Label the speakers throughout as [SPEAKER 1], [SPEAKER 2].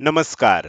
[SPEAKER 1] नमस्कार.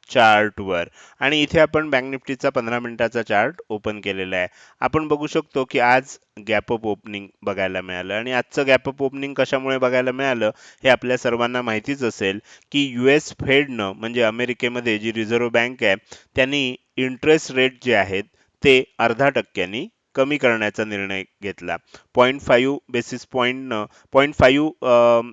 [SPEAKER 1] चार्टवर आणि इथे आपण बँक निफ्टीचा पंधरा मिनिटाचा चार्ट ओपन केलेला आहे. आपण बघू शकतो की आज गॅप अप ओपनिंग बघायला मिळालं आणि आजचं गॅप अप ओपनिंग कशामुळे बघायला मिळालं हे आपल्या सर्वांना माहितीच असेल की यू एस फेडनं म्हणजे अमेरिकेमध्ये जी रिझर्व्ह बँक आहे त्यांनी इंटरेस्ट रेट जे आहेत ते अर्धा टक्क्यांनी कमी करण्याचा निर्णय घेतला. पॉईंट फाईव्ह बेसिस पॉईंटनं पॉईंट फाईव्ह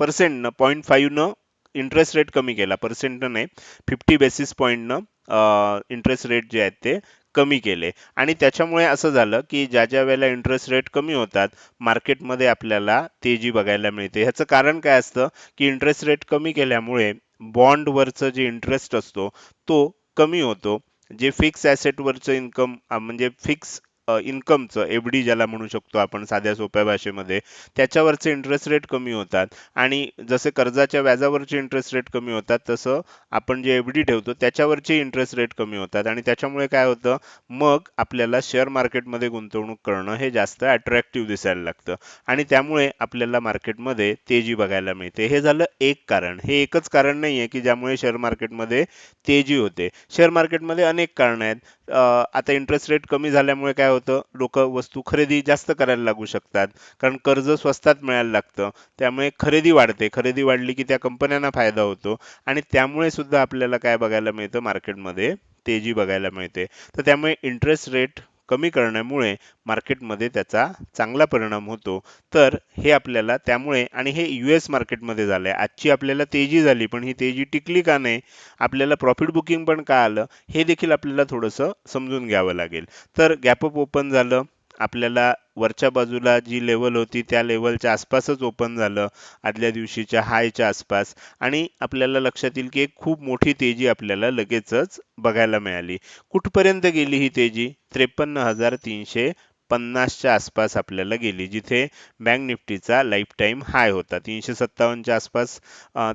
[SPEAKER 1] पर्सेंटनं पॉईंट फाईव्हनं इंटरेस्ट रेट कमी केला. पर्सेंटनं नाही फिफ्टी बेसिस पॉईंटनं इंटरेस्ट रेट जे आहेत ते कमी केले. आणि त्याच्यामुळे असं झालं की ज्या ज्या वेळेला इंटरेस्ट रेट कमी होतात मार्केटमध्ये आपल्याला तेजी बघायला मिळते. ह्याचं कारण काय असतं की इंटरेस्ट रेट कमी केल्यामुळे बॉन्डवरचं जे इंटरेस्ट असतो तो कमी होतो. जे फिक्स ॲसेटवरचं इन्कम म्हणजे फिक्स इन्कमचं एफ डी ज्याला म्हणू शकतो आपण साध्या सोप्या भाषेमध्ये त्याच्यावरचे इंटरेस्ट रेट कमी होतात. आणि जसे कर्जाच्या व्याजावरचे इंटरेस्ट रेट कमी होतात तसं आपण जे एफ डी ठेवतो त्याच्यावरचे इंटरेस्ट रेट कमी होतात. आणि त्याच्यामुळे काय होतं मग आपल्याला शेअर मार्केटमध्ये गुंतवणूक करणं हे जास्त अट्रॅक्टिव्ह दिसायला लागतं. आणि त्यामुळे आपल्याला मार्केटमध्ये तेजी बघायला मिळते. हे झालं एक कारण. हे एकच कारण नाही आहे की ज्यामुळे शेअर मार्केटमध्ये तेजी होते. शेअर मार्केटमध्ये अनेक कारणं आहेत. आता इंटरेस्ट रेट कमी झाल्यामुळे काय होतं? लोक वस्तू खरेदी जास्त करायला लागू शकतात. कारण कर्ज स्वस्तात मिळायला लागतं. त्यामुळे खरेदी वाढते. खरेदी वाढली की त्या कंपन्यांना फायदा होतो. आणि त्यामुळे सुद्धा आपल्याला काय बघायला मिळतं? मार्केटमध्ये तेजी बघायला मिळते. तर त्यामुळे इंटरेस्ट रेट कमी करण्यामुळे मार्केटमध्ये त्याचा चांगला परिणाम होतो. तर हे आपल्याला त्यामुळे आणि हे यू एस मार्केटमध्ये झालं आहे आजची आपल्याला तेजी झाली पण ही तेजी टिकली का नाही आपल्याला प्रॉफिट बुकिंग पण का आलं हे देखील आपल्याला थोडंसं समजून घ्यावं लागेल. तर गॅपअप ओपन झालं. आपल्याला वरच्या बाजूला जी लेवल होती त्या लेवलच्या आसपासच ओपन झालं. आदल्या दिवशीच्या हायच्या आसपास. आणि आपल्याला लक्षात येईल की एक खूप मोठी तेजी आपल्याला लगेचच बघायला मिळाली. कुठपर्यंत गेली ही तेजी? त्रेपन्न हजार तीनशे पन्नासच्या आसपास आपल्याला गेली जिथे बँक निफ्टीचा लाईफ टाईम हाय होता. तीनशे सत्तावन्नच्या आसपास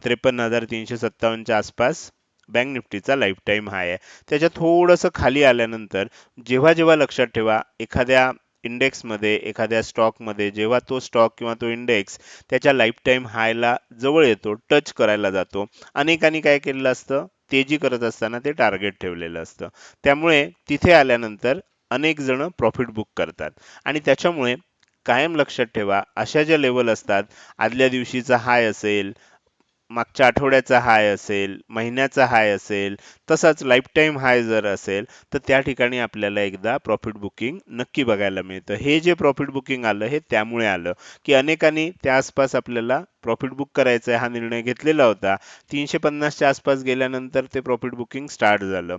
[SPEAKER 1] त्रेपन्न हजार तीनशे सत्तावन्नच्या आसपास बँक निफ्टीचा लाईफ टाईम हाय आहे. त्याच्या थोडंसं खाली आल्यानंतर जेव्हा जेव्हा लक्षात ठेवा एखाद्या इंडेक्समध्ये एखाद्या स्टॉकमध्ये जेव्हा तो स्टॉक किंवा तो इंडेक्स त्याच्या लाईफ टाईम हायला जवळ येतो टच करायला जातो अनेकांनी काय केलेलं असतं? तेजी करत असताना ते टार्गेट ठेवलेलं असतं. त्यामुळे तिथे आल्यानंतर अनेक जण प्रॉफिट बुक करतात. आणि त्याच्यामुळे कायम लक्षात ठेवा अशा ज्या लेवल असतात आदल्या दिवशीचा हाय असेल मागच्या आठवड्याचा हाय असेल महिन्याचा हाय असेल तसाच लाईफ टाईम हाय जर असेल तर त्या ठिकाणी आपल्याला एकदा प्रॉफिट बुकिंग नक्की बघायला मिळतं. हे जे प्रॉफिट बुकिंग आलं हे त्यामुळे आलं की अनेकांनी त्या आसपास आपल्याला प्रॉफिट बुक करायचा आहे हा निर्णय घेतलेला होता. तीनशे पन्नासच्या आसपास गेल्यानंतर ते प्रॉफिट बुकिंग स्टार्ट झालं.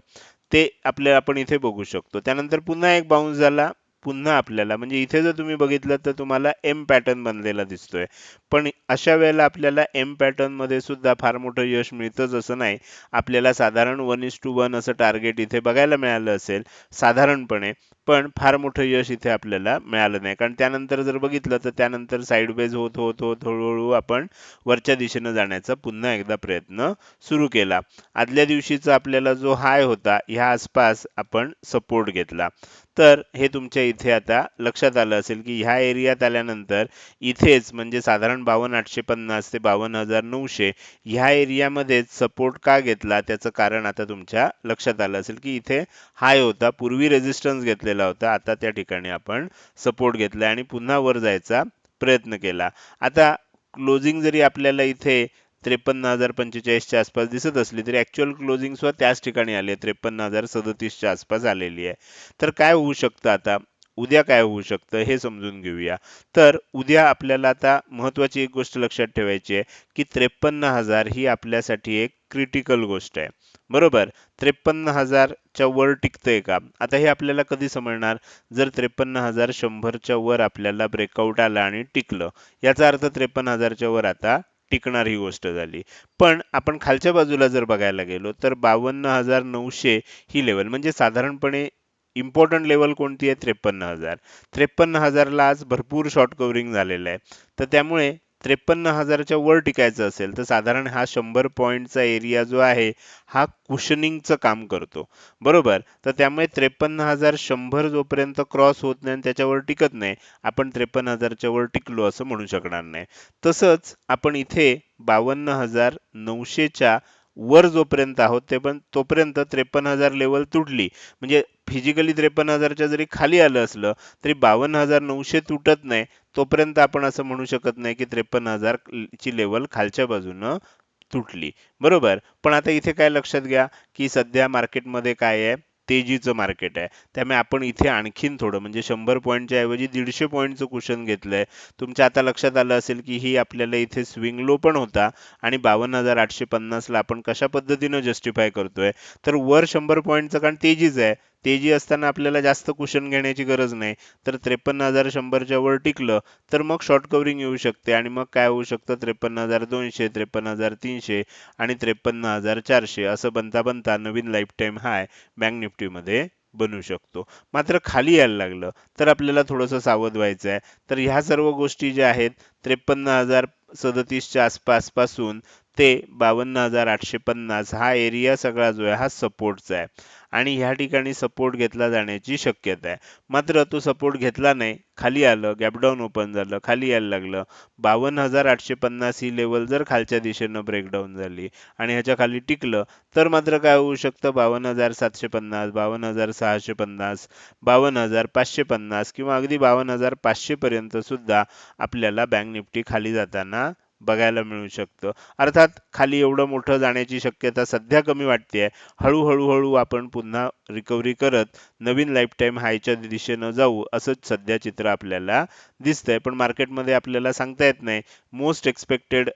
[SPEAKER 1] ते आपल्याला आपण इथे बघू शकतो. त्यानंतर पुन्हा एक बाउन्स झाला. पुन्हा आपल्याला. म्हणजे इथे जर तुम्ही बघितलं तर तुम्हाला एम पॅटर्न बनलेला दिसतोय. पण अशा वेळेला आपल्याला एम पॅटर्नमध्ये सुद्धा फार मोठं यश मिळतंच असं नाही. आपल्याला साधारण वन इज टू वन असं टार्गेट इथे बघायला मिळालं असेल साधारणपणे. पण फार मोठं यश इथे आपल्याला मिळालं नाही. कारण त्यानंतर जर बघितलं तर त्यानंतर साईडवेज होत होत होत हळूहळू आपण वरच्या दिशेनं जाण्याचा पुन्हा एकदा प्रयत्न सुरू केला. आदल्या दिवशीचा आपल्याला जो हाय होता ह्या आसपास आपण सपोर्ट घेतला. तर हे तुमच्या इथे आता लक्षात आलं असेल की ह्या एरियात आल्यानंतर इथेच म्हणजे साधारण बावन्न आठशे पन्नास ते बावन्न हजार नऊशे ह्या एरियामध्येच सपोर्ट का घेतला? त्याचं कारण आता तुमच्या लक्षात आलं असेल की इथे हाय होता. पूर्वी रेजिस्टन्स घेतलेला होता. आता त्या ठिकाणी आपण सपोर्ट घेतला आणि पुन्हा वर जायचा प्रयत्न केला. आता क्लोजिंग जरी आपल्याला इथे त्रेपन्न हजार पंचेचाळीसच्या आसपास दिसत असली तरी ऍक्च्युअल क्लोजिंग सुद्धा त्याच ठिकाणी आली आहे. त्रेपन्न हजार सदतीसच्या आसपास आलेली आहे. तर काय होऊ शकतं आता? उद्या काय होऊ शकतं? हे समजून घेऊया. तर उद्या आपल्याला आता महत्वाची एक गोष्ट लक्षात ठेवायची आहे की त्रेपन्न हजार ही आपल्यासाठी एक क्रिटिकल गोष्ट आहे. बरोबर? त्रेपन्न हजारच्या वर टिकतंय का? आता हे आपल्याला कधी समजणार? जर त्रेपन्न हजार शंभरच्या वर आपल्याला ब्रेकआउट आला आणि टिकलं. याचा अर्थ त्रेपन्न हजारच्या वर आता टिकणार ही गोष्ट झाली. पण आपण खालच्या बाजूला जर बघायला गेलो तर बावन्न हजार नऊशे ही लेवल म्हणजे साधारणपणे इम्पॉर्टंट लेवल कोणती आहे? त्रेपन्न हजार. त्रेपन्न हजारला आज भरपूर शॉर्ट कव्हरिंग झालेलं आहे. तर त्यामुळे त्रेपन्न हजाराच्या वर टिकायचं असेल तर साधारण हा शंभर पॉईंटचा एरिया जो आहे हा कुशनिंगचं काम करतो. बरोबर? तर त्यामुळे त्रेपन्न हजार शंभर जोपर्यंत क्रॉस होत नाही आणि त्याच्यावर टिकत नाही आपण त्रेपन्न हजारच्या वर टिकलो असं म्हणू शकणार नाही. तसंच आपण इथे बावन्न हजार नऊशेच्या वर जोपर्यंत आहोत ते पण तोपर्यंत त्रेपन्न हजार लेवल तुटली. म्हणजे फिजिकली त्रेपन्न हजारच्या जरी खाली आलं असलं तरी बावन्न हजार नऊशे तुटत नाही तोपर्यंत आपण असं म्हणू शकत नाही की त्रेपन्न हजार ची लेवल खालच्या बाजूनं तुटली. बरोबर? पण आता इथे काय लक्षात घ्या की सध्या मार्केटमध्ये काय आहे? तेजीचं मार्केट आहे. त्यामुळे आपण इथे आणखीन थोडं म्हणजे शंभर पॉईंटच्या ऐवजी दीडशे पॉईंटचं कुशन घेतलंय. तुमच्या आता लक्षात आलं असेल की ही आपल्याला इथे स्विंग लो पण होता आणि बावन्न हजार आठशे पन्नासला आपण कशा पद्धतीनं जस्टिफाय करतोय? तर वर शंभर पॉईंटचं कारण तेजीच आहे. तेजी असताना आपल्याला जास्त कुशन घेण्याची गरज नाही. तर त्रेपन्न हजार शंभरच्या वर टिकलं तर मग शॉर्ट कव्हरिंग येऊ शकते. आणि मग काय होऊ शकतं? त्रेपन्न हजार दोनशे त्रेपन्न हजार तीनशे आणि त्रेपन्न हजार चारशे असं बनता बनता नवीन लाईफ टाईम हाय बँक निफ्टीमध्ये बनू शकतो. मात्र खाली यायला लागलं तर आपल्याला थोडंसं सावध व्हायचं आहे तर ह्या सर्व गोष्टी ज्या आहेत त्रेपन्न हजार सदतीसच्या आसपासपासून ते बावन्न हजार आठशे पन्नास हा एरिया सगळा जो आहे हा सपोर्टचा आहे. आणि ह्या ठिकाणी सपोर्ट घेतला जाण्याची शक्यता आहे. मात्र तो सपोर्ट घेतला नाही. खाली आलं गॅपडाऊन ओपन झालं खाली यायला लागलं. बावन्न हजार आठशे पन्नास ही लेवल जर खालच्या दिशेनं ब्रेकडाऊन झाली आणि ह्याच्या खाली टिकलं तर मात्र काय होऊ शकतं? बावन्न हजार सातशे पन्नास बावन्न हजार सहाशे पन्नास बावन्न हजार पाचशे पन्नास किंवा अगदी बावन्न हजार पाचशेपर्यंत सुद्धा आपल्याला बँक निफ्टी खाली जाताना बघायला मिळू शकतं. अर्थात खाली एवढं मोठं जाण्याची शक्यता सध्या कमी वाटते हळूहळू हळू आपण पुन्हा रिकव्हरी करत नवीन लाईफ टाईम हायच्या दिशेनं जाऊ असंच सध्या चित्र आपल्याला दिसतंय. पण मार्केटमध्ये आपल्याला सांगता येत नाही. मोस्ट एक्सपेक्टेड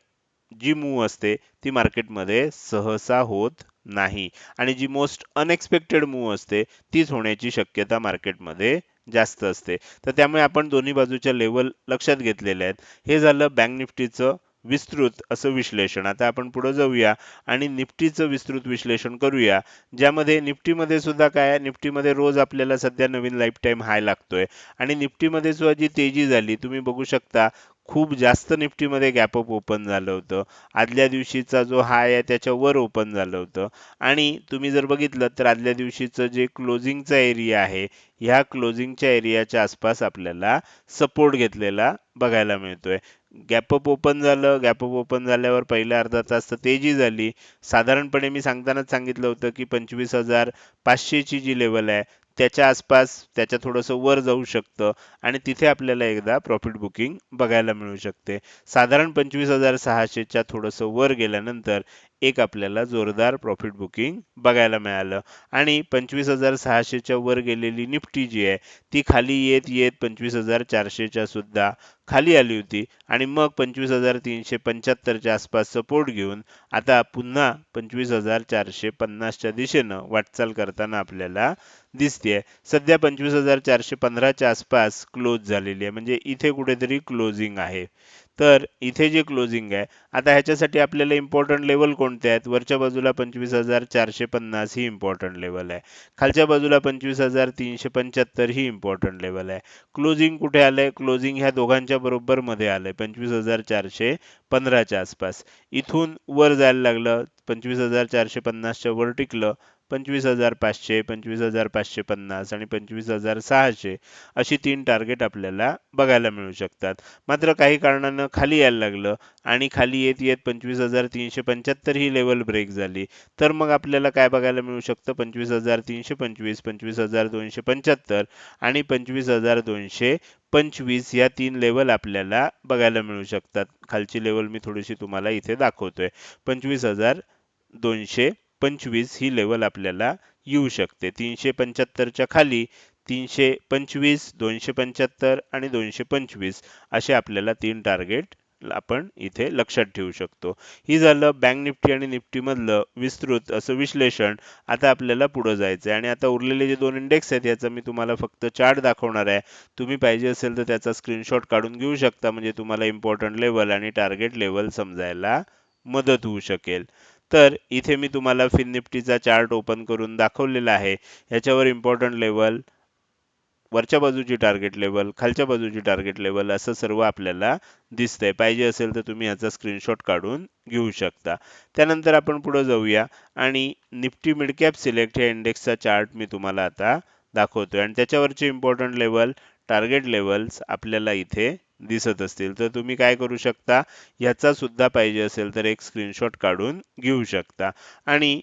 [SPEAKER 1] जी मूव असते ती मार्केटमध्ये सहसा होत नाही. आणि जी मोस्ट अनएक्सपेक्टेड मूव असते तीच होण्याची शक्यता मार्केटमध्ये जास्त असते. तर त्यामुळे आपण दोन्ही बाजूच्या लेवल लक्षात घेतलेल्या आहेत. हे झालं बँक निफ्टीचं विस्तृत असं विश्लेषण. आता आपण पुढे जाऊया आणि निफ्टीचं विस्तृत विश्लेषण करूया ज्यामध्ये निफ्टीमध्ये सुद्धा काय निफ्टीमध्ये रोज आपल्याला सध्या नवीन लाईफ टाईम हाय लागतोय. आणि निफ्टीमध्ये सुद्धा जी तेजी झाली तुम्ही बघू शकता खूप जास्त निफ्टीमध्ये गॅपअप ओपन झालं होतं. आदल्या दिवशीचा जो हाय आहे त्याच्यावर ओपन झालं होतं. आणि तुम्ही जर बघितलं तर आदल्या दिवशीचं जे क्लोजिंगचा एरिया आहे ह्या क्लोजिंगच्या एरियाच्या आसपास आपल्याला सपोर्ट घेतलेला बघायला मिळतोय. गॅपअप ओपन झालं गॅपअप ओपन झाल्यावर पहिल्या अर्धा तास तर तेजी झाली. साधारणपणे मी सांगतानाच सांगितलं होतं की पंचवीस हजार पाचशेची जी लेवल आहे त्याच्या आसपास त्याच्या थोडंसं वर जाऊ शकतं आणि तिथे आपल्याला एकदा प्रॉफिट बुकिंग बघायला मिळू शकते. साधारण पंचवीस हजार सहाशेच्या थोडंसं वर गेल्यानंतर एक आपल्याला जोरदार प्रॉफिट बुकिंग बघायला मिळालं. आणि पंचवीस हजार सहाशेच्या वर गेलेली निफ्टी जी आहे ती खाली येत येत पंचवीस हजार चारशेच्या सुद्धा खाली आली होती. आणि मग पंचवीस हजार तीनशे पंच्याहत्तरच्या आसपास सपोर्ट घेऊन आता पुन्हा पंचवीस हजार चारशे पन्नासच्या दिशेनं वाटचाल करताना आपल्याला दिसते सध्या पंचवीस हजार चारशे पंधराच्या आसपास क्लोज झालेली आहे. म्हणजे इथे कुठेतरी क्लोजिंग आहे. तर इथे जे क्लोजिंग आहे आता ह्याच्यासाठी आपल्याला इम्पॉर्टंट लेवल कोणते आहेत? वरच्या बाजूला पंचवीस हजार चारशे पन्नास ही इम्पॉर्टंट लेवल आहे. खालच्या बाजूला पंचवीस हजार तीनशे पंच्याहत्तर ही इम्पॉर्टंट लेवल आहे. क्लोजिंग कुठे आलंय? क्लोजिंग ह्या दोघांच्या बरोबर मध्ये आलंय. पंचवीस हजार चारशे पंधराच्या आसपास. इथून वर जायला लागलं पंचवीस हजार चारशे पन्नासच्या वर टिकलं पंचवीस हजार पाचशे पंचवीस हजार पाचशे पन्नास आणि पंचवीस हजार सहाशे अशी तीन टार्गेट आपल्याला बघायला मिळू शकतात. मात्र काही कारणानं खाली यायला लागलं आणि खाली येत येत पंचवीस हजार तीनशे पंच्याहत्तर ही लेवल ब्रेक झाली. तर मग आपल्याला काय बघायला मिळू शकतं? पंचवीस हजार तीनशे पंचवीस पंचवीस हजार दोनशे पंच्याहत्तर आणि पंचवीस हजार दोनशे पंचवीस या तीन लेवल आपल्याला बघायला मिळू शकतात. खालची लेवल मी थोडीशी तुम्हाला इथे दाखवतोय. पंचवीस हजार दोनशे पंचवीस ही लेवल आपल्याला येऊ शकते. तीनशे पंच्याहत्तरच्या खाली तीनशे पंचवीस दोनशे पंच्याहत्तर आणि दोनशे पंचवीस असे आपल्याला तीन टार्गेट आपण इथे लक्षात ठेवू शकतो. ही झालं बँक निफ्टी आणि निफ्टी मधलं विस्तृत असं विश्लेषण. आता आपल्याला पुढं जायचं आहे आणि आता उरलेले जे दोन इंडेक्स आहेत याचा मी तुम्हाला फक्त चार्ट दाखवणार आहे. तुम्ही पाहिजे असेल तर त्याचा स्क्रीनशॉट काढून घेऊ शकता. म्हणजे तुम्हाला इम्पॉर्टंट लेवल आणि टार्गेट लेवल समजायला मदत होऊ शकेल. तर इथे मी तुम्हाला फिन निफ्टीचा चार्ट ओपन करून दाखवलेला आहे. याच्यावर इम्पॉर्टंट लेवल वरच्या बाजूची टार्गेट लेवल खालच्या बाजूची टार्गेट लेवल असं सर्व आपल्याला दिसतंय. पाहिजे असेल तर तुम्ही याचा स्क्रीनशॉट काढून घेऊ शकता. त्यानंतर आपण पुढे जाऊया आणि निफ्टी मिडकॅप सिलेक्ट ह्या इंडेक्सचा चार्ट मी तुम्हाला आता दाखवतोय. आणि त्याच्यावरचे इम्पॉर्टंट लेवल टार्गेट लेवल्स आपल्याला इथे दिसत असतील. तर तुम्ही काय करू शकता? याचा सुद्धा पाहिजे असेल तर एक स्क्रीनशॉट काढून घेऊ शकता. आणि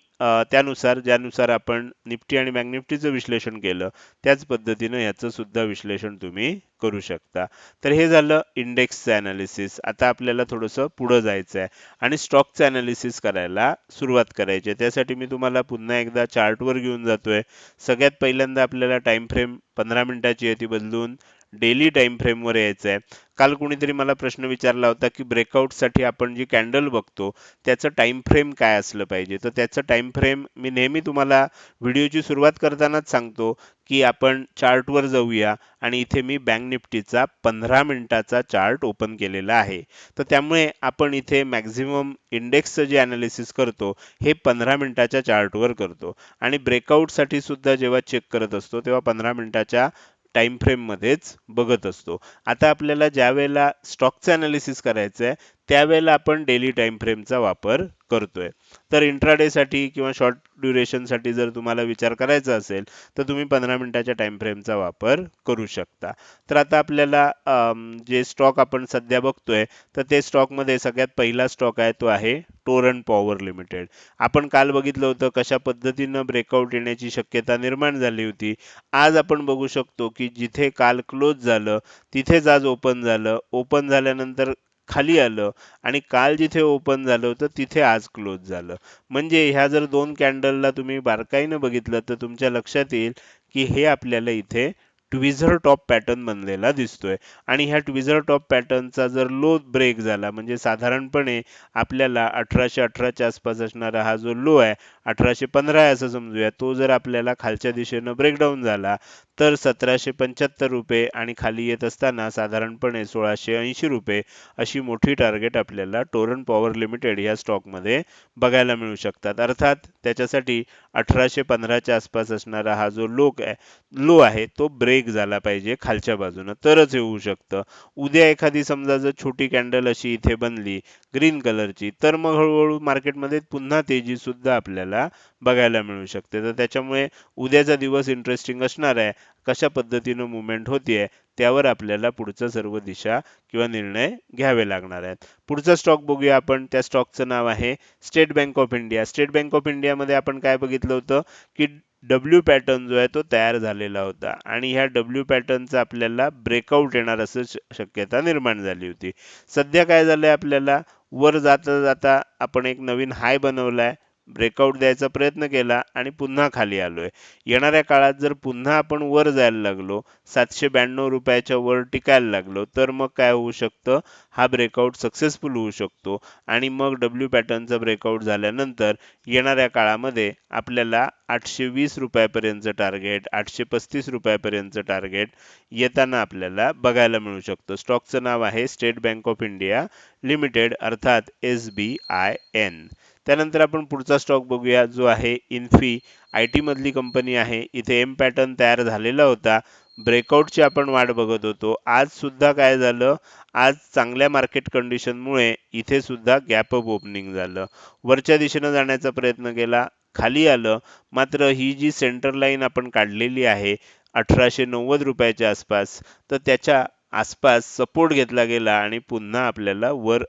[SPEAKER 1] त्यानुसार ज्यानुसार आपण निफ्टी आणि बँक निफ्टीचं विश्लेषण केलं त्याच पद्धतीनं याचं सुद्धा विश्लेषण तुम्ही करू शकता. तर हे झालं इंडेक्सचं ॲनालिसिस आता आपल्याला थोडंसं पुढं जायचं आहे आणि स्टॉकचं ॲनालिसिस करायला सुरुवात करायची. आहे त्यासाठी मी तुम्हाला पुन्हा एकदा चार्टवर घेऊन जातोय. सगळ्यात पहिल्यांदा आपल्याला टाइम फ्रेम पंधरा मिनिटाची आहे ती बदलून. डेली टाइम फ्रेमवर यायचं आहे काल कोणीतरी मला प्रश्न विचारला होता की ब्रेकआउटसाठी आपण जी कॅन्डल बघतो त्याचं टाइम फ्रेम काय असलं पाहिजे? तर त्याचं टाइम फ्रेम मी नेहमी तुम्हाला व्हिडिओची सुरुवात करतानाच सांगतो की आपण चार्टवर जाऊया आणि इथे मी बँक निफ्टीचा पंधरा मिनिटाचा चार्ट ओपन केलेला आहे. तर त्यामुळे आपण इथे मॅक्झिमम इंडेक्सचं जे ॲनालिसिस करतो हे पंधरा मिनिटाच्या चार्टवर करतो. आणि ब्रेकआउटसाठी सुद्धा जेव्हा चेक करत असतो तेव्हा पंधरा मिनिटाच्या टाइम फ्रेममध्येच बघत असतो. आता आपल्याला ज्या वेळेला स्टॉकचं अनालिसिस करायचं आहे त्यावेळेला आपण डेली टाइम फ्रेमचा वापर करतोय. तर इंट्राडेसाठी किंवा शॉर्ट ड्युरेशनसाठी जर तुम्हाला विचार करायचा असेल तर तुम्ही पंधरा मिनिटाच्या टाइम फ्रेमचा वापर करू शकता. तर आता आपल्याला जे स्टॉक आपण सध्या बघतोय तर ते स्टॉकमध्ये सगळ्यात पहिला स्टॉक आहे तो आहे टोरन पॉवर लिमिटेड आपण काल बघितलं होतं कशा पद्धतीनं ब्रेकआउट येण्याची शक्यता निर्माण झाली होती. आज आपण बघू शकतो की जिथे काल क्लोज झालं तिथेच आज ओपन झालं. ओपन झाल्यानंतर खाली आलं आणि काल जिथे ओपन झालं होतं तिथे आज क्लोज झालं. म्हणजे ह्या जर दोन कॅन्डलला तुम्ही बारकाईनं बघितलं तर तुमच्या लक्षात येईल की हे आपल्याला इथे ट्विझर टॉप पॅटर्न बनलेला दिसतोय. आणि ह्या ट्विझर टॉप पॅटर्नचा जर लो ब्रेक झाला म्हणजे साधारणपणे आपल्याला अठराशे अठराच्या आसपास असणारा हा जो लो आहे अठराशे पंधरा आहे असं समजूया तो जर आपल्याला खालच्या दिशेनं ब्रेकडाऊन झाला तर सतराशे पंच्याहत्तर रुपये आणि खाली येत असताना साधारणपणे सोळाशे ऐंशी रुपये अशी मोठी टार्गेट आपल्याला टोरन पॉवर लिमिटेड या स्टॉकमध्ये बघायला मिळू शकतात. अर्थात त्याच्यासाठी अठराशे पंधराच्या आसपास असणारा हा जो लोक आहे लो आहे तो ब्रेक झाला पाहिजे खालच्या बाजूनं. तरच हे होऊ शकतं. उद्या एखादी समजा जर छोटी कॅन्डल अशी इथे बनली ग्रीन कलरची तर मग हळूहळू मार्केटमध्ये पुन्हा तेजी सुद्धा आपल्याला बघायला मिळू शकते. तर त्याच्यामुळे उद्याचा दिवस इंटरेस्टिंग असणार आहे. कशा पद्धतीनं मुवमेंट होतीये त्यावर आपल्याला पुढचं सर्व दिशा किंवा निर्णय घ्यावे लागणार आहेत. पुढचा स्टॉक बघूया आपण. त्या स्टॉकचं नाव आहे State Bank of India State Bank of इंडियामध्ये आपण काय बघितलं होतं? की डब्ल्यू पॅटर्न जो आहे तो तयार झालेला होता. आणि ह्या डब्ल्यू पॅटर्नचा आपल्याला ब्रेकआउट येणार असं शक्यता निर्माण झाली होती. सध्या काय झालंय आपल्याला? वर जाता जाता आपण एक नवीन हाय बनवलाय. ब्रेकआउट द्यायचा प्रयत्न केला आणि पुन्हा खाली आलोय. येणाऱ्या काळात जर पुन्हा आपण वर जायला लागलो सातशे ब्याण्णव रुपयाच्या वर टिकायला लागलो तर मग काय होऊ शकतं? हा ब्रेकआउट सक्सेसफुल होऊ शकतो. आणि मग डब्ल्यू पॅटर्नचा ब्रेकआउट झाल्यानंतर येणाऱ्या काळामध्ये आपल्याला आठशे वीस रुपयापर्यंतचं टार्गेट आठशे पस्तीस रुपयापर्यंतचं टार्गेट येताना आपल्याला बघायला मिळू शकतं. स्टॉकचं नाव आहे State Bank of India limited अर्थात एस बी आय एन त्यानंतर आपण पुढचा स्टॉक बघूया जो आहे इन्फी आय टी मधली कंपनी आहे. इथे एम पॅटर्न तयार झालेला होता. ब्रेकआउटची आपण वाट बघत होतो. आज सुद्धा काय झालं? आज चांगल्या मार्केट कंडिशनमुळे इथे सुद्धा गॅप अप ओपनिंग झालं. वरच्या दिशेनं जाण्याचा प्रयत्न केला. खाली आलं. मात्र ही जी सेंटर लाईन आपण काढलेली आहे अठराशे नव्वद रुपयाच्या आसपास तर त्याच्या आसपास सपोर्ट घेतला गेला आणि पुन्हा आपल्याला वर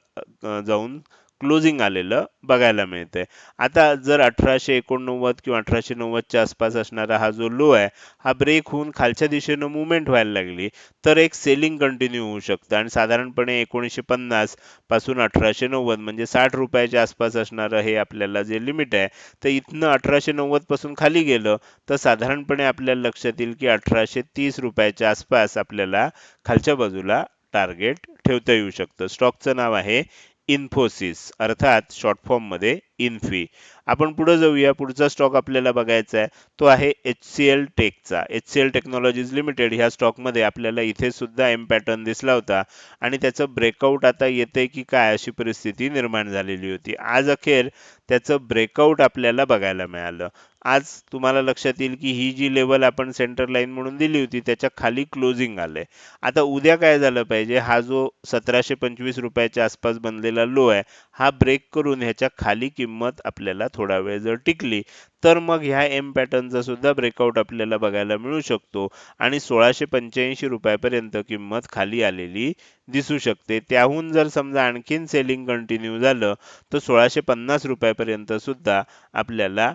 [SPEAKER 1] जाऊन क्लोजिंग आलेलं बघायला मिळतंय. आता जर अठराशे एकोणनव्वद किंवा अठराशे नव्वदच्या आसपास असणारा हा जो लो आहे हा ब्रेक होऊन खालच्या दिशेनं मुवमेंट व्हायला लागली तर एक सेलिंग कंटिन्यू होऊ शकतं. आणि साधारणपणे एकोणीसशे पन्नासपासून अठराशे नव्वद म्हणजे साठ रुपयाच्या आसपास असणारं हे आपल्याला जे लिमिट आहे तर इथनं अठराशे नव्वदपासून खाली गेलं तर साधारणपणे आपल्याला लक्षात येईल की अठराशे तीस रुपयाच्या आसपास आपल्याला खालच्या बाजूला टार्गेट ठेवता येऊ शकतं. स्टॉकचं नाव आहे इन्फोसिस अर्थात शॉर्ट फॉर्ममध्ये इन्फी आपण पुढे जाऊया. पुढचा स्टॉक आपल्याला बघायचा आहे. तो आहे H C L टेकचा H C L technologies limited ह्या स्टॉकमध्ये आपल्याला इथे सुद्धा एम पॅटर्न दिसला होता. आणि त्याचं ब्रेकआउट आता येते की काय अशी परिस्थिती निर्माण झालेली होती. आज अखेर त्याचं ब्रेकआउट आपल्याला बघायला मिळालं. आज तुम्हाला लक्षात येईल की ही जी लेवल आपण सेंटर लाईन म्हणून दिली होती त्याच्याखाली क्लोजिंग आलंय. आता उद्या काय झालं पाहिजे? हा जो सतराशे पंचवीस रुपयाच्या आसपास बनलेला लो आहे हा ब्रेक करून ह्याच्या खाली किंमत आपल्याला थोडा वेळ जर टिकली तर मग ह्या एम पॅटर्नचा सुद्धा ब्रेकआउट आपल्याला बघायला मिळू शकतो. आणि सोळाशे पंच्याऐंशी रुपयापर्यंत किंमत खाली आलेली दिसू शकते. त्याहून जर समजा आणखीन सेलिंग कंटिन्यू झालं तर सोळाशे पन्नास रुपयापर्यंत सुद्धा आपल्याला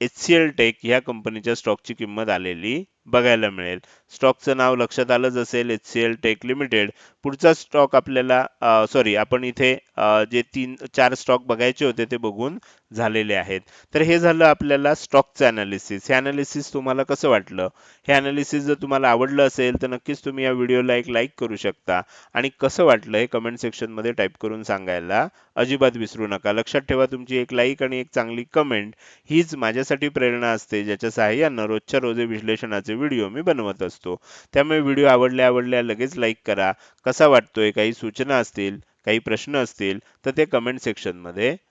[SPEAKER 1] एच सी एल टेक ह्या कंपनीच्या स्टॉकची किंमत आलेली बघायला मिळेल. स्टॉकचं नाव लक्षात आलंच असेल H C L tech limited. पुढचा स्टॉक आपल्याला सॉरी आपण इथे जे तीन चार स्टॉक बघायचे होते ते बघून झालेले आहेत. तर हे झालं आपल्याला स्टॉकचं अनालिसिस हे अनालिसिस तुम्हाला कसं वाटलं? हे अनालिसिस जर तुम्हाला आवडलं असेल तर नक्कीच तुम्ही या व्हिडिओला एक लाईक करू शकता. आणि कसं वाटलं हे कमेंट सेक्शनमध्ये टाईप करून सांगायला अजिबात विसरू नका. लक्षात ठेवा तुमची एक लाईक आणि एक चांगली कमेंट हीच माझ्यासाठी प्रेरणा असते ज्याच्या सहाय्यानं रोजच्या रोजे विश्लेषणाचे व्हिडिओ मी बनवत असतो. त्यामुळे व्हिडिओ आवडल्या आवडल्या लगेच लाईक करा. कसा वाटतोय? काही सूचना असतील? काही प्रश्न असतील? तर ते कमेंट सेक्शनमध्ये